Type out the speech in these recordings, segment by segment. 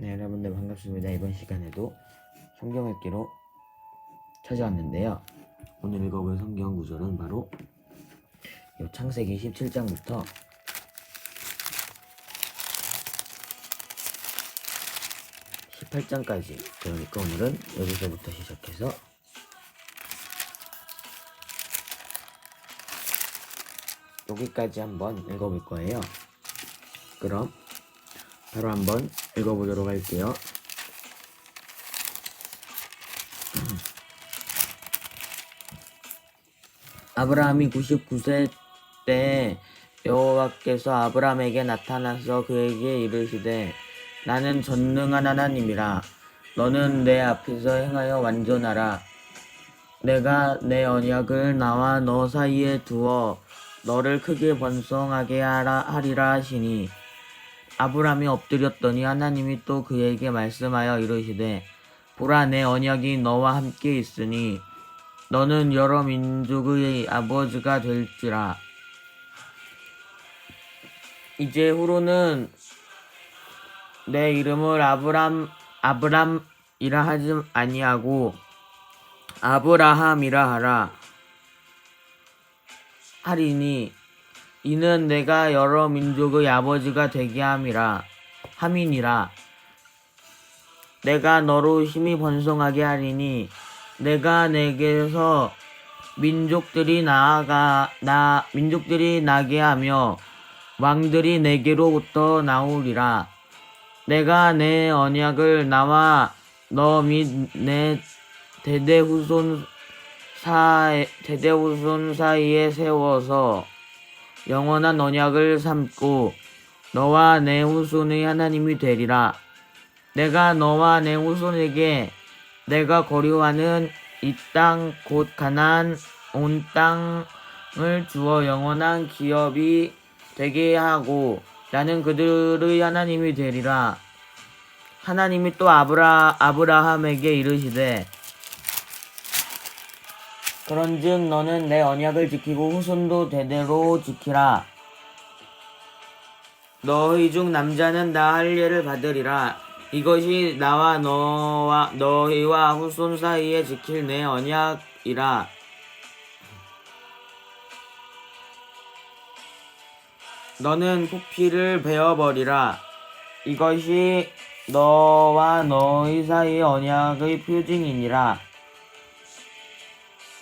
네, 여러분들 반갑습니다. 이번 시간에도 성경 읽기로 찾아왔는데요. 오늘 읽어볼 성경 구절은 바로 요 창세기 17장부터 18장까지 그러니까 오늘은 여기서부터 시작해서 여기까지 한번 읽어볼 거예요. 그럼 바로 한번 읽어보도록 할게요. 아브라함이 99세 때 여호와께서 아브라함에게 나타나서 그에게 이르시되 나는 전능한 하나님이라 너는 내 앞에서 행하여 완전하라 내가 내 언약을 나와 너 사이에 두어 너를 크게 번성하게 하라 하리라 하시니 아브라함이 엎드렸더니 하나님이 또 그에게 말씀하여 이르시되 보라 내 언약이 너와 함께 있으니 너는 여러 민족의 아버지가 될지라. 이제 후로는 내 이름을 아브람 아브람이라 하지 아니하고 아브라함이라 하라 하리니 이는 내가 여러 민족의 아버지가 되게 함이라 함이니라. 내가 너로 힘이 번성하게 하리니 내가 내게서 민족들이 나아가 나 민족들이 나게 하며 왕들이 내게로부터 나오리라. 내가 내 언약을 나와 너 및 내 대대 후손 사 대대 후손 사이에 세워서 영원한 언약을 삼고 너와 내 후손의 하나님이 되리라. 내가 너와 내 후손에게 내가 거류하는 이 땅 곧 가난 온 땅을 주어 영원한 기업이 되게 하고 나는 그들의 하나님이 되리라. 하나님이 또 아브라 아브라함에게 이르시되 그런즉 너는 내 언약을 지키고 후손도 대대로 지키라. 너희 중 남자는 나 할례를 받으리라. 이것이 나와 너와 너희와 후손 사이에 지킬 내 언약이라. 너는 포피를 베어버리라. 이것이 너와 너희 사이의 언약의 표징이니라.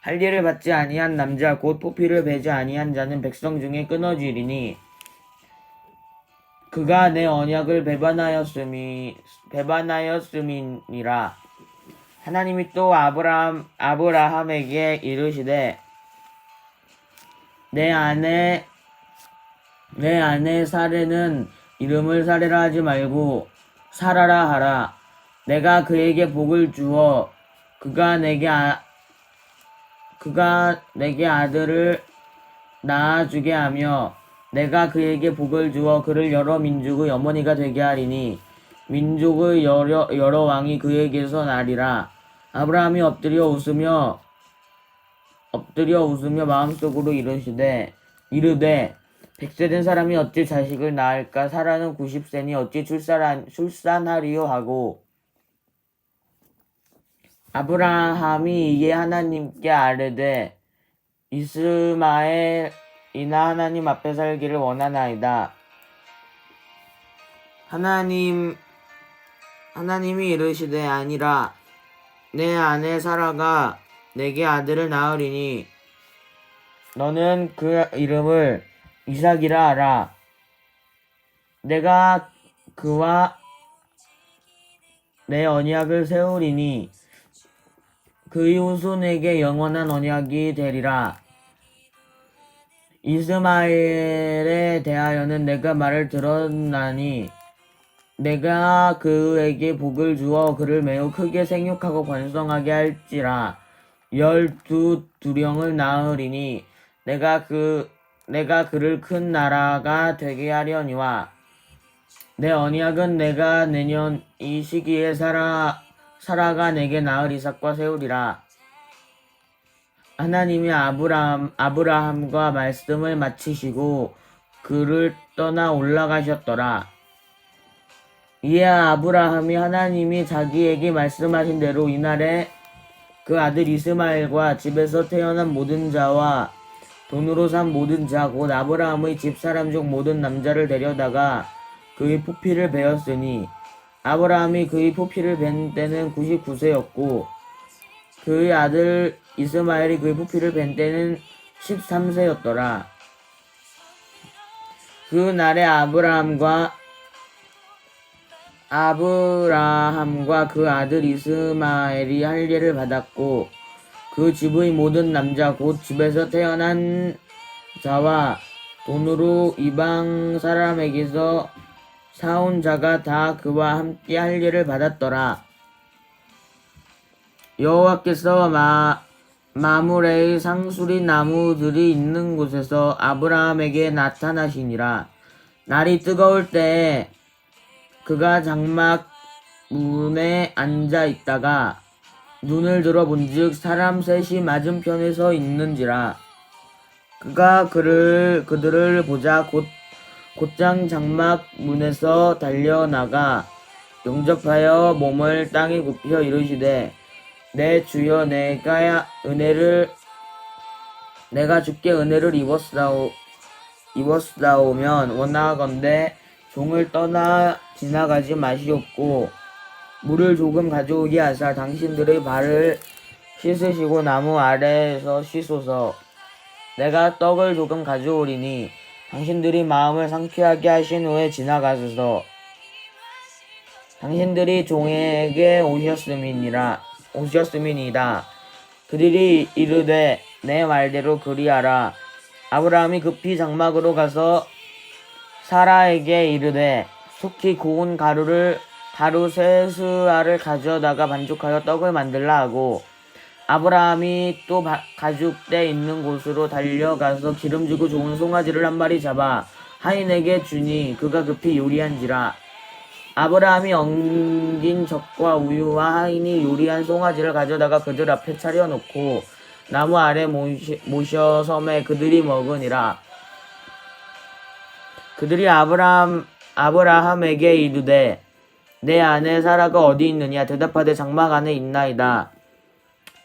할례를 받지 아니한 남자 곧 포피를 베지 아니한 자는 백성 중에 끊어지리니 그가 내 언약을 배반하였음이 배반하였음이니라. 하나님이 또 아브라함 아브라함에게 이르시되 내 아내 내 아내 사례는 이름을 사례라 하지 말고 사라라 하라. 내가 그에게 복을 주어 그가 내게 아, 그가 내게 아들을 낳아주게 하며 내가 그에게 복을 주어 그를 여러 민족의 어머니가 되게 하리니 민족의 여러, 여러 왕이 그에게서 나리라. 아브라함이 엎드려 웃으며 엎드려 웃으며 마음속으로 이르시되 이르되 백세 된 사람이 어찌 자식을 낳을까? 사라는 90세니 어찌 출산, 출산하리요? 하고 아브라함이 이에 하나님께 아뢰되 이스마엘이나 하나님 앞에 살기를 원하나이다. 하나님 하나님이 이르시되 아니라 내 아내 사라가 내게 아들을 낳으리니 너는 그 이름을 이삭이라 하라. 내가 그와 내 언약을 세우리니 그의 후손에게 영원한 언약이 되리라. 이스마엘에 대하여는 내가 말을 들었나니 내가 그에게 복을 주어 그를 매우 크게 생육하고 번성하게 할지라 열두 두령을 낳으리니 내가 그 내가 그를 큰 나라가 되게 하려니와 내 언약은 내가 내년 이 시기에 사라 사라가 내게 낳을 이삭과 세우리라 하나님이 아브라함 아브라함과 말씀을 마치시고 그를 떠나 올라가셨더라. 이에 아브라함이 하나님이 자기에게 말씀하신 대로 이날에 그 아들 이스마엘과 집에서 태어난 모든 자와 돈으로 산 모든 자 곧 아브라함의 집사람 중 모든 남자를 데려다가 그의 포피를 베었으니 아브라함이 그의 포피를 벤 때는 99세였고 그의 아들 이스마엘이 그의 포피를 벤 때는 13세였더라. 그 날에 아브라함과 아브라함과 그 아들 이스마엘이 할례를 받았고 그 집의 모든 남자 곧 집에서 태어난 자와 돈으로 이방 사람에게서 사온 자가 다 그와 함께 할례를 받았더라. 여호와께서 마 마물의 상수리 나무들이 있는 곳에서 아브라함에게 나타나시니라. 날이 뜨거울 때에 그가 장막 문에 앉아 있다가 눈을 들어 본즉 사람 셋이 맞은편에 서 있는지라. 그가 그를 그들을 보자 곧 곧장 장막 문에서 달려나가 영접하여 몸을 땅에 굽혀 이르시되 내 주여 내가 은혜를 내가 주께 은혜를 입었사오 입었사오면 원하건대 종을 떠나 지나가지 마시옵고 물을 조금 가져오게 하사 당신들의 발을 씻으시고 나무 아래에서 씻소서. 내가 떡을 조금 가져오리니 당신들이 마음을 상쾌하게 하신 후에 지나가소서. 당신들이 종에게 오셨음이니라 오셨음이니라 그들이 이르되 내 말대로 그리하라. 아브라함이 급히 장막으로 가서 사라에게 이르되 속히 고운 가루를 가루 세스알을 가져다가 반죽하여 떡을 만들라 하고 아브라함이 또 바- 가죽대 있는 곳으로 달려가서 기름지고 좋은 송아지를 한 마리 잡아 하인에게 주니 그가 급히 요리한지라 아브라함이 엉긴 젖과 우유와 하인이 요리한 송아지를 가져다가 그들 앞에 차려놓고 나무 아래 모셔 섬에 그들이 먹으니라. 그들이 아브라함 아브라함에게 이르되 내 아내 사라가 어디 있느냐 대답하되 장막 안에 있나이다.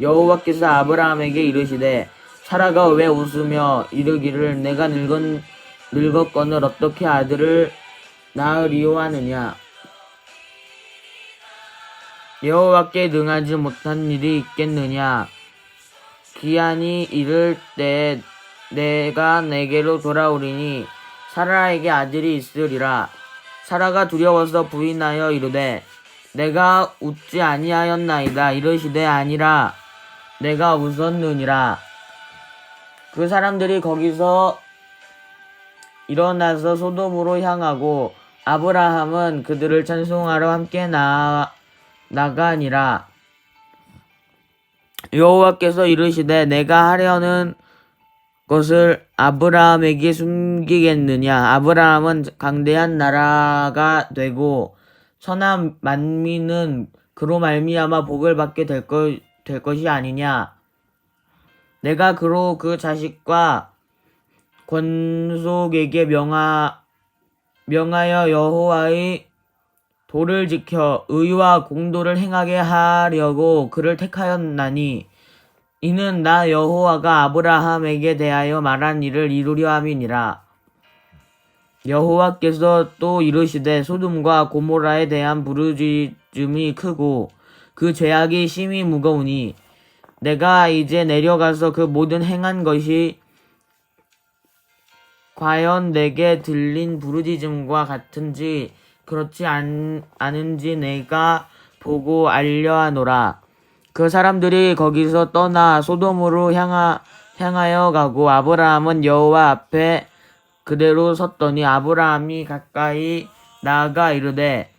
여호와께서 아브라함에게 이르시되 사라가 왜 웃으며 이르기를 내가 늙은 늙었거늘 어떻게 아들을 낳으리요 하느냐 여호와께 능하지 못한 일이 있겠느냐? 기한이 이를 때 내가 내게로 돌아오리니 사라에게 아들이 있으리라. 사라가 두려워서 부인하여 이르되 내가 웃지 아니하였나이다. 이르시되 아니라 내가 웃었느니라. 그 사람들이 거기서 일어나서 소돔으로 향하고 아브라함은 그들을 찬송하러 함께 나 나가니라 여호와께서 이르시되 내가 하려는 것을 아브라함에게 숨기겠느냐 아브라함은 강대한 나라가 되고 천한 만민은 그로 말미암아 복을 받게 될, 것, 될 것이 아니냐 내가 그로 그 자식과 권속에게 명하 명하여 여호와의 도를 지켜 의와 공도를 행하게 하려고 그를 택하였나니 이는 나 여호와가 아브라함에게 대하여 말한 일을 이루려 함이니라. 여호와께서 또 이르시되 소돔과 고모라에 대한 부르짖음이 크고 그 죄악이 심히 무거우니 내가 이제 내려가서 그 모든 행한 것이 과연 내게 들린 부르짖음과 같은지 그렇지 않, 않은지 내가 보고 알려하노라. 그 사람들이 거기서 떠나 소돔으로 향하, 향하여 가고 아브라함은 여호와 앞에 그대로 섰더니 아브라함이 가까이 나아가 이르되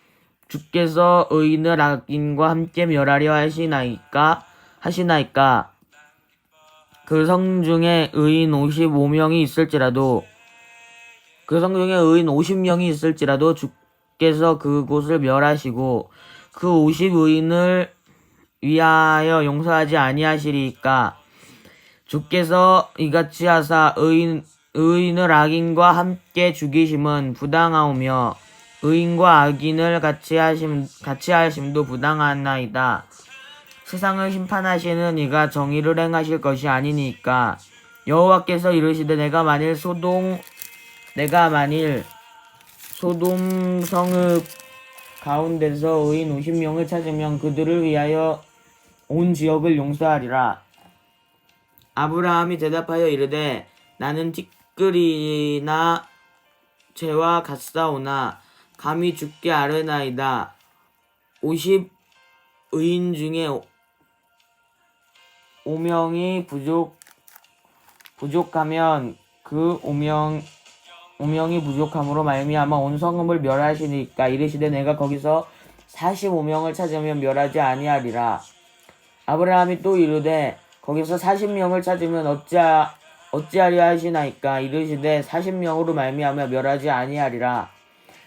주께서 의인을 악인과 함께 멸하려 하시나이까? 하시나이까? 그 성 중에 의인 55명이 있을지라도 그 성 중에 의인 50명이 있을지라도 주께서 그곳을 멸하시고 그 50의인을 위하여 용서하지 아니하시리까? 주께서 이같이 하사 의인 의인을 악인과 함께 죽이심은 부당하오며 의인과 악인을 같이 하심 같이 하심도 부당하나이다. 세상을 심판하시는 이가 정의를 행하실 것이 아니니까 여호와께서 이르시되 내가 만일 소동 내가 만일 소돔 성읍 가운데서 의인 50명을 찾으면 그들을 위하여 온 지역을 용서하리라. 아브라함이 대답하여 이르되 나는 티끌이나 죄와 같사오나 감히 죽게 아뢰나이다. 50 의인 중에 5명이 부족 부족하면 그 5명 5명이 부족함으로 말미암아 온 성읍을 멸하시니까 이르시되 내가 거기서 45명을 찾으면 멸하지 아니하리라. 아브라함이 또 이르되 거기서 40명을 찾으면 어찌하, 어찌하려 하시나이까 이르시되 40명으로 말미암아 멸하지 아니하리라.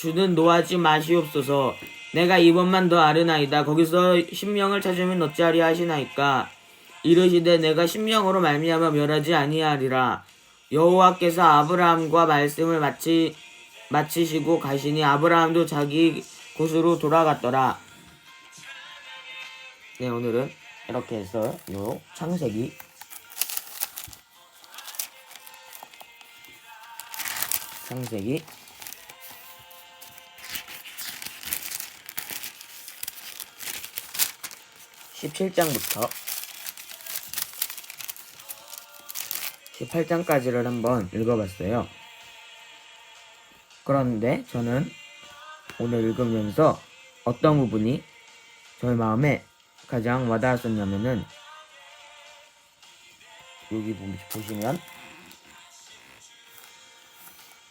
주는 노하지 마시옵소서. 내가 이번만 더 아르나이다. 거기서 10명을 찾으면 어찌하리 하시나이까. 이르시되 내가 10명으로 말미암아 멸하지 아니하리라. 여호와께서 아브라함과 말씀을 마치 마치시고 가시니 아브라함도 자기 곳으로 돌아갔더라. 네 오늘은 이렇게 해서 요 창세기 창세기 17장부터 18장까지를 한번 읽어봤어요. 그런데 저는 오늘 읽으면서 어떤 부분이 저의 마음에 가장 와닿았었냐면은 여기 보- 보시면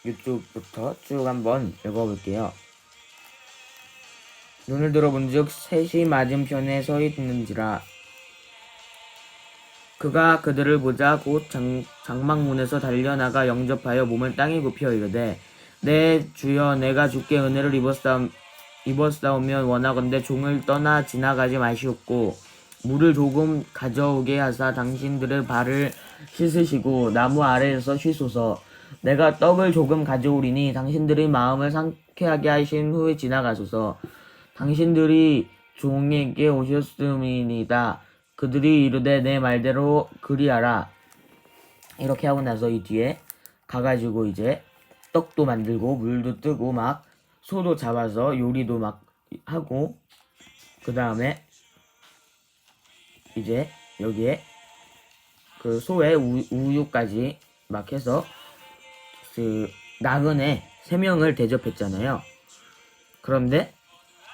이쪽부터 쭉 한번 읽어볼게요. 눈을 들어본즉 셋이 맞은편에 서 있는지라. 그가 그들을 보자 곧 장, 장막문에서 달려나가 영접하여 몸을 땅에 굽혀 이르되 내 주여 내가 주께 은혜를 입었사오, 입었사오면 원하건대 종을 떠나 지나가지 마시옵고 물을 조금 가져오게 하사 당신들의 발을 씻으시고 나무 아래에서 쉬소서. 내가 떡을 조금 가져오리니 당신들의 마음을 상쾌하게 하신 후에 지나가소서 당신들이 종에게 오셨음이니다. 그들이 이르되 내 말대로 그리하라. 이렇게 하고 나서 이 뒤에 가가지고 이제 떡도 만들고 물도 뜨고 막 소도 잡아서 요리도 막 하고 그 다음에 이제 여기에 그 소의 우, 우유까지 막 해서 그 나그네 세 명을 대접했잖아요. 그런데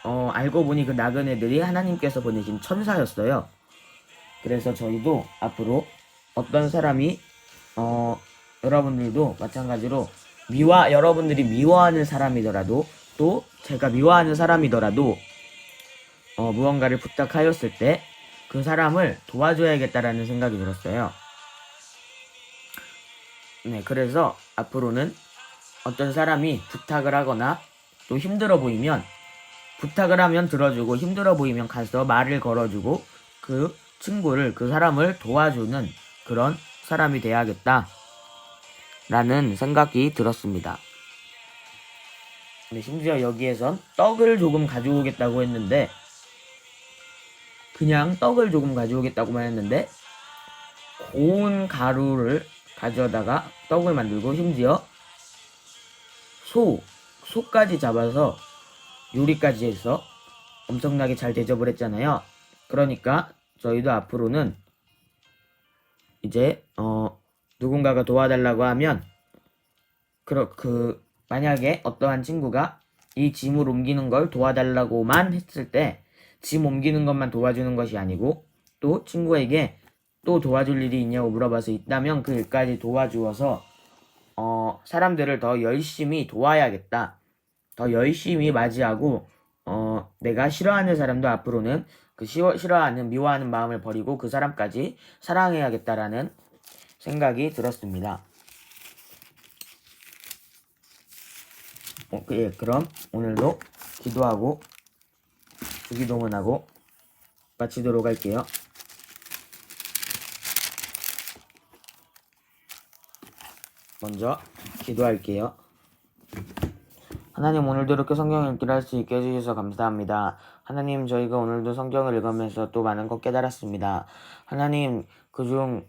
어, 알고 보니 그 나그네들이 하나님께서 보내신 천사였어요. 그래서 저희도 앞으로 어떤 사람이 어, 여러분들도 마찬가지로 미워 여러분들이 미워하는 사람이더라도 또 제가 미워하는 사람이더라도 어, 무언가를 부탁하였을 때 그 사람을 도와줘야겠다라는 생각이 들었어요. 네, 그래서 앞으로는 어떤 사람이 부탁을 하거나 또 힘들어 보이면 부탁을 하면 들어주고 힘들어 보이면 가서 말을 걸어주고 그 친구를 그 사람을 도와주는 그런 사람이 돼야겠다 라는 생각이 들었습니다. 심지어 여기에선 떡을 조금 가져오겠다고 했는데 그냥 떡을 조금 가져오겠다고만 했는데 고운 가루를 가져다가 떡을 만들고 심지어 소, 소까지 잡아서 요리까지 해서 엄청나게 잘 대접을 했잖아요. 그러니까 저희도 앞으로는 이제 어 누군가가 도와달라고 하면 그러 그 만약에 어떠한 친구가 이 짐을 옮기는 걸 도와달라고만 했을 때 짐 옮기는 것만 도와주는 것이 아니고 또 친구에게 또 도와줄 일이 있냐고 물어봐서 있다면 그 일까지 도와주어서 어 사람들을 더 열심히 도와야겠다. 더 열심히 맞이하고 어 내가 싫어하는 사람도 앞으로는 그 싫어, 싫어하는 미워하는 마음을 버리고 그 사람까지 사랑해야겠다라는 생각이 들었습니다. 어, 그, 예, 그럼 오늘도 기도하고 주기도문하고 마치도록 할게요. 먼저 기도할게요. 하나님 오늘도 이렇게 성경 읽기를 할 수 있게 해주셔서 감사합니다. 하나님 저희가 오늘도 성경을 읽으면서 또 많은 것 깨달았습니다. 하나님 그중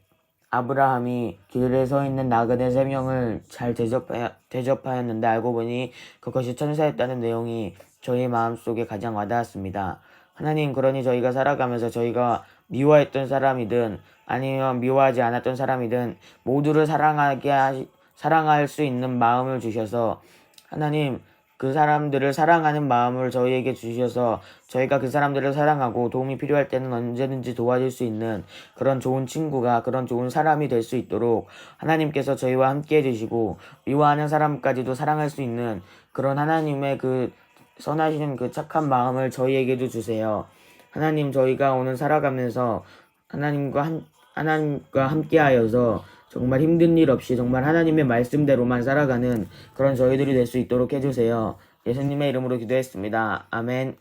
아브라함이 길에 서 있는 나그네 세 명을 잘 대접하, 대접하였는데 알고 보니 그것이 천사였다는 내용이 저희 마음속에 가장 와닿았습니다. 하나님 그러니 저희가 살아가면서 저희가 미워했던 사람이든 아니면 미워하지 않았던 사람이든 모두를 사랑하게 하시, 사랑할 수 있는 마음을 주셔서 하나님 그 사람들을 사랑하는 마음을 저희에게 주셔서 저희가 그 사람들을 사랑하고 도움이 필요할 때는 언제든지 도와줄 수 있는 그런 좋은 친구가 그런 좋은 사람이 될 수 있도록 하나님께서 저희와 함께 해주시고 미워하는 사람까지도 사랑할 수 있는 그런 하나님의 그 선하신 그 착한 마음을 저희에게도 주세요. 하나님 저희가 오늘 살아가면서 하나님과 한, 하나님과 함께하여서 정말 힘든 일 없이 정말 하나님의 말씀대로만 살아가는 그런 저희들이 될 수 있도록 해주세요. 예수님의 이름으로 기도했습니다. 아멘.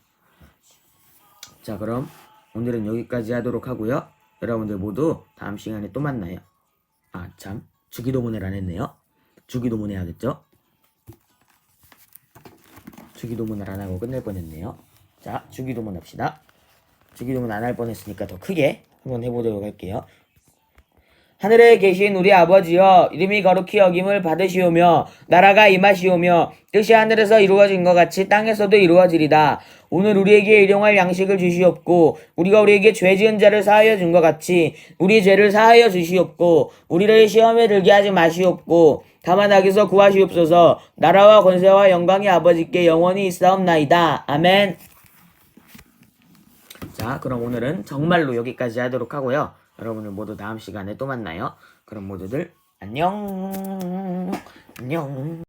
자, 그럼 오늘은 여기까지 하도록 하고요. 여러분들 모두 다음 시간에 또 만나요. 아, 참. 주기도문을 안 했네요. 주기도문 해야겠죠? 주기도문을 안 하고 끝낼 뻔했네요. 자, 주기도문 합시다. 주기도문 안 할 뻔했으니까 더 크게 한번 해보도록 할게요. 하늘에 계신 우리 아버지여 이름이 거룩히 여김을 받으시오며 나라가 임하시오며 뜻이 하늘에서 이루어진 것 같이 땅에서도 이루어지리다. 오늘 우리에게 일용할 양식을 주시옵고 우리가 우리에게 죄 지은 자를 사하여 준 것 같이 우리 죄를 사하여 주시옵고 우리를 시험에 들게 하지 마시옵고 다만 악에서 구하시옵소서 나라와 권세와 영광이 아버지께 영원히 있사옵나이다. 아멘. 자, 그럼 오늘은 정말로 여기까지 하도록 하고요. 여러분들 모두 다음 시간에 또 만나요. 그럼 모두들 안녕. 안녕.